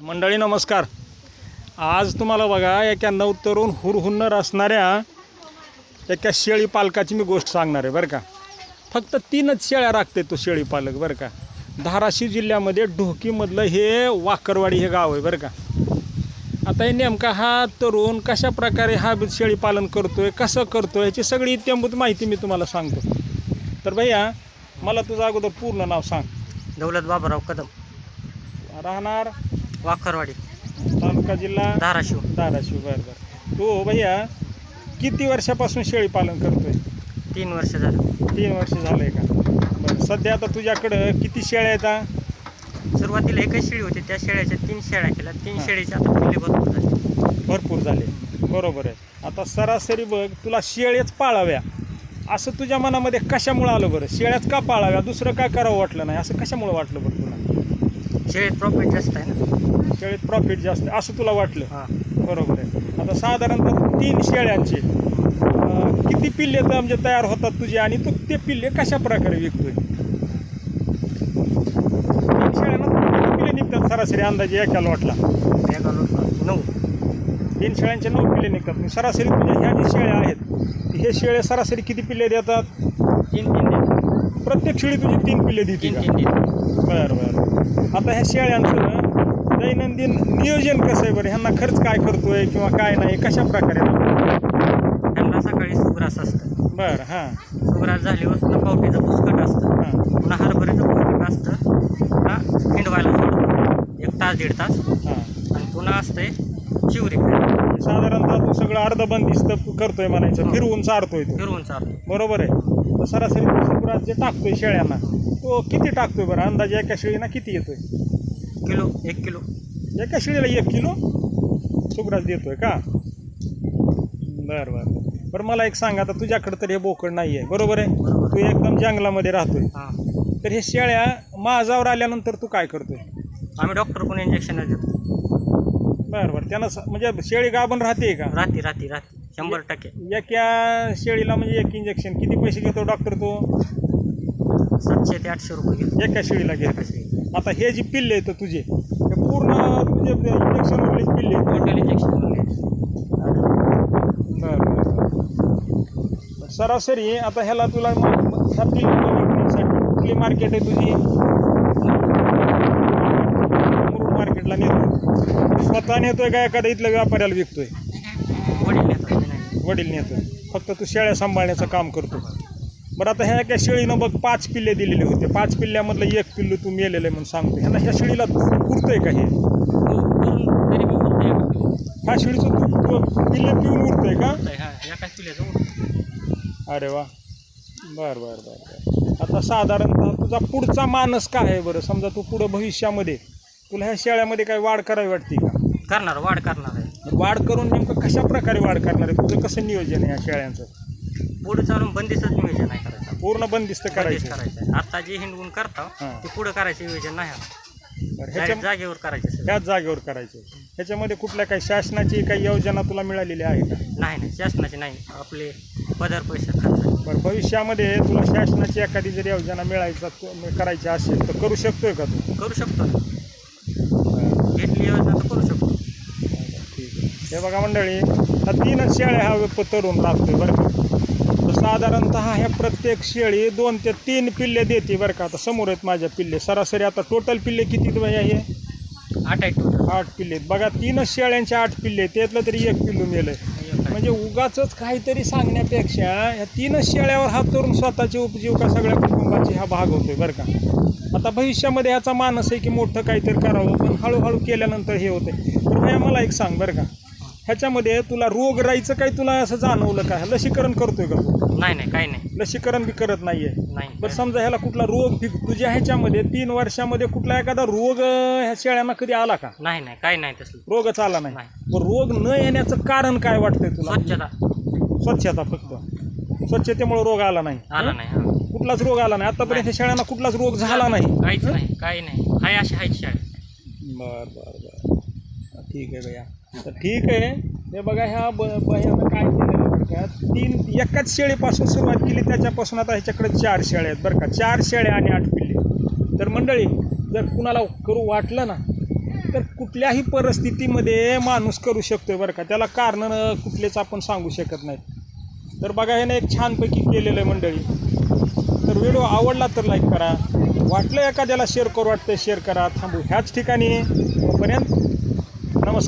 मंडळी नमस्कार. आज तुम्हाला बघा एका नवतरुण हुरहुन्नर असणाऱ्या एका शेळी पालकाची मी गोष्ट सांगणार आहे बरं का? फक्त तीनच शेळ्या राखते तो शेळी पालक बरं का? धाराशिव जिल्ह्यामध्ये ढोकीमधलं हे वाकरवाडी हे गाव आहे बरं का? आता हे नेमका हा तरुण कशा प्रकारे हा शेळी पालन करतोय कसं करतोय याची सगळी इत्यंभूत माहिती मी तुम्हाला सांगतो. तर भैया मला तुझं अगोदर पूर्ण नाव सांग. दौलत बाबूराव कदम. राहणार वाखरवाडी. तालुका जिल्हा धाराशिव. धाराशिव बरं बरं. तू भैया किती वर्षापासून शेळी पालन करतोय? तीन वर्ष झालं. तीन वर्ष झालंय का? बरं सध्या आता तुझ्याकडं किती शेळ्या आहेत हा? सुरुवातीला एकच शेळी होती त्या शेळ्याच्या तीन शेळ्या केल्या. तीन हा. शेळीच्या आता पिल्ले भरपूर झाले. भरपूर झाले. बरोबर आहे. आता सरासरी बघ तुला शेळ्याच पाळाव्या. असं तुझ्या मनामध्ये कशामुळं आलं बरं? शेळ्याच का पाळाव्या? दुसरं काय करावं वाटलं नाही? असं कशामुळं वाटलं बरं तुला? शेळीत प्रॉफिट जास्त आहे ना? शेळीत प्रॉफिट जास्त असं तुला वाटलं? हा. बरोबर आहे. आता साधारणतः तीन शेळ्यांचे अं, किती पिल्ले तर म्हणजे तयार होतात तुझे आणि तू ते पिल्ले कशा प्रकारे विकतोय? तीन शेळ्यांना किती पिल्ले निघतात सरासरी अंदाजे एका लॉटला? एका लोटला नऊ. तीन शेळ्यांचे नऊ पिल्ले निघतात. मग सरासरी तुझ्या ह्या जे शेळ्या आहेत हे शेळे सरासरी किती पिल्ले देतात? तीन तीन देत प्रत्येक शेळी तुझी तीन पिल्ले देते तीन का? तीन देत बरं बरं. आता ह्या शेळ्यांचं दैनंदिन नियोजन कसं आहे बरं? ह्यांना खर्च काय करतोय किंवा काय नाही? कशा प्रकारे? त्यांना सकाळी सुग्रास असतं. बरं हां. सुग्रास झाल्यावर पुन्हा पावटीचं पुस्तक असतं. हां. पुन्हा हरभऱ्याचं पुस्तक असतं. पुन्हा हिंडवायला सोडतं एक तास दीड तास. हां. आणि पुन्हा असतंय चिवरी साधारणतः तू सगळं अर्धबंदिस्त करतोय म्हणायचं. हा. फिरवून चारतोय तू. फिरवून चालतो बरोबर आहे. तर सरासरी सुग्रास जे टाकतोय शेळ्यांना तो किती टाकतोय बरं? अंदाजे एका शेळीना किती येतोय? किलो एक किलो. एका शेळीला एक किलो सुग्रास देतोय का? बरं बरं. बरं मला एक सांग आता तुझ्याकडं तर हे बोकड नाही आहे बरोबर आहे? बरोबर. तू एकदम जंगलामध्ये राहतोय. हां. तर हे शेळ्या माझावर आल्यानंतर तू काय करतोय? आम्ही डॉक्टरकडून इंजेक्शन देतो. बरं बरं. त्यानं स- म्हणजे शेळी गाभण राहते का? रात्री रात्री रात्री शंभर टक्के. एका शेळीला म्हणजे एक इंजेक्शन किती पैसे घेतो डॉक्टर तो? सातशे ते आठशे रुपये घेतो. एका शेळीला घे एका शेळी. आता हे जे पिल्ले आहेत तुझे हे पूर्ण तुझे इंजेक्शन वगैरे पिल्ले आहेत. टोटल इंजेक्शन बरं बरं बरं. सरासरी आता ह्याला तुला म- म- ह्या पिल्लाला विकण्यासाठी कुठली मार्केट आहे तुझी? मुरुड मार्केटला नेतो स्वतः नेतोय का एखाद्या इथल्या व्यापाऱ्याला विकतोय? वडील नेतात वडील नेतोय. फक्त तू शेळ्या सांभाळण्याचं काम करतो. बरं आता ह्या एका शेळीनं बघ पाच पिल्ले दिलेले होते. पाच पिल्ल्यामधलं एक पिल्लू तू मेलेलं आहे म्हणून सांगतो ह्याला ह्या शेळीला दूध पुरतंय का हे. ह्या शेळीचं दूध तू पिल्ले पिऊन उरतंय का. अरे वा. बर बर बर बर. आता साधारणतः तुझा पुढचा मानस काय आहे बरं? समजा तू पुढं भविष्यामध्ये तुला ह्या शेळ्यामध्ये काय वाढ करावी वाटते का? करणार वाढ करणार आहे. वाढ करून नेमकं कशा प्रकारे वाढ करणार आहे? तुझं कसं नियोजन आहे या शेळ्यांचं? पुढे चालून बंदिस्तच नियोजन नाही करायचं. पूर्ण बंदिस्त बंदिस्त करायचं. करायचं. आता जे हिंडवून करता हा. ते पुढे करायचं नियोजन नाही बरं, जागेवर करायचे सगळं. ह्याच जागेवर करायचं. ह्याच्यामध्ये कुठल्या काही शासनाची काही योजना तुला मिळालेली आहे का? नाही नाही. शासनाचे नाही. आपले पदर पैसे खर्च. बरं भविष्यामध्ये तुला शासनाची एखादी जर योजना मिळायचा करायची असेल तर करू शकतोय का तू? करू शकतो ना घेतली योजना तर करू शकतो ठीक आहे हे बघा मंडळी हा तीनच शेळ्या हा तरुण राखतोय बरं का. तर साधारणतः ह्या प्रत्येक शेळी दोन ते तीन पिल्ले देते बरं का. आता समोर आहेत माझ्या पिल्ले. सरासरी आता टोटल पिल्ले किती भैया हे आठ आहे टोटल आठ पिल्ले आहेत. बघा तीनच शेळ्यांचे आठ पिल्ले आहेत. त्यातलं तरी एक पिल्लू मेलं म्हणजे उगाच काहीतरी सांगण्यापेक्षा ह्या तीनच शेळ्यावर हात करून स्वतःची उपजीविका सगळ्या कुटुंबाची हा भाग होतोय बरं का. आता भविष्यामध्ये ह्याचा मानस आहे की मोठं काहीतरी करावं पण हळूहळू केल्यानंतर हे होतंय. तर भैया मला एक सांग बरं का. ह्याच्यामध्ये तुला रोग राईचं काही तुला असं जाणवलं का? लसीकरण करतोय का तू? नाही नाही काही नाही. लसीकरण बी करत नाहीये. नाही बरं समजा ह्याला कुठला रोग बी तुझ्या ह्याच्यामध्ये तीन वर्षामध्ये कुठला एखादा रोग अं, ह्या शेळ्यांना कधी आला का? नाही नाही काही नाही तसलं. रोगच आला नाही. नाही. रोग न येण्याचं कारण काय वाटतंय तुला? स्वच्छता. स्वच्छता फक्त. स्वच्छतेमुळे रोग आला नाही. आला नाही हा. कुठलाच रोग आला नाही. आतापर्यंत नाही. शेळ्यांना कुठलाच रोग झाला नाही. काहीच नाही काही नाही. हाय अशी हाय शाळेत बर बर बर. ठीक आहे भैया. तर ठीक आहे. हे बघा ह्या ब ह्यानं काय केलं बरं का तीन एकाच शेळीपासून सुरुवात केली. त्याच्यापासून आता ह्याच्याकडे चार शेळ्या आहेत बरं का. चार शेळ्या आणि आठ पिल्ले. तर मंडळी जर कुणाला करू वाटलं ना तर कुठल्याही परिस्थितीमध्ये माणूस करू शकतो बरं का. त्याला कारण कुठलेच आपण सांगू शकत नाही तर बघा ह्यानं एक छानपैकी केलेलं आहे मंडळी. तर व्हिडिओ आवडला तर लाईक करा. वाटलं एखाद्याला शेअर करू वाटतं शेअर करा. थांबू. ह्याच ठिकाणी. तोपर्यंत